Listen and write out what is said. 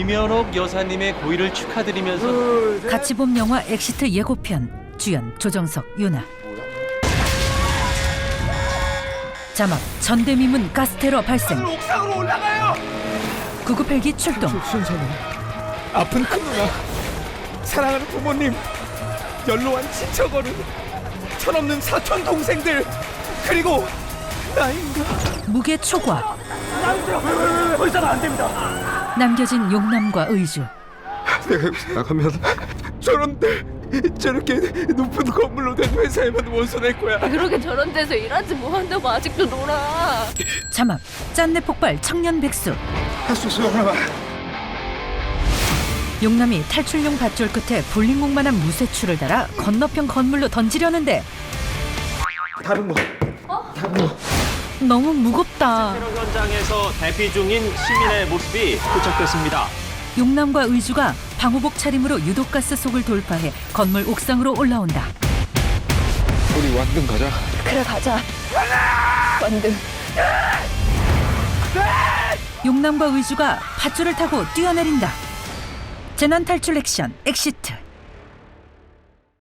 김연옥 여사님의 고의를 축하드리면서 같이 본 영화 엑시트 예고편 주연 조정석 유나 자막 전대미문 가스테러 발생. 옥상으로 올라가요. 구급 헬기 출동. 순서는 아픈 큰 누나, 사랑하는 부모님, 연로한 친척 어른, 철없는 사촌 동생들, 그리고 나입니다. 무게 초과. 의사가? 안 됩니다. 남겨진 용남과 의주 내가 여기서 나가면 저런데 저렇게 높은 건물로 된 회사에만 낼 거야. 그렇게 저런 데서 일하지 뭐 한다고 아직도 놀아. 자막 짠내 폭발 청년 백수 할 수 있어, 영남아. 용남이 탈출용 밧줄 끝에 볼링공만한 무쇠추를 달아 건너편 건물로 던지려는데 다른 거. 너무 무겁다 테러 현장에서 대피 중인 시민의 모습이 포착됐습니다. 용남과 의주가 방호복 차림으로 유독가스 속을 돌파해 건물 옥상으로 올라온다 우리 완등 가자. 그래 가자. 완등. 용남과 의주가 밧줄을 타고 뛰어내린다 재난 탈출 액션 엑시트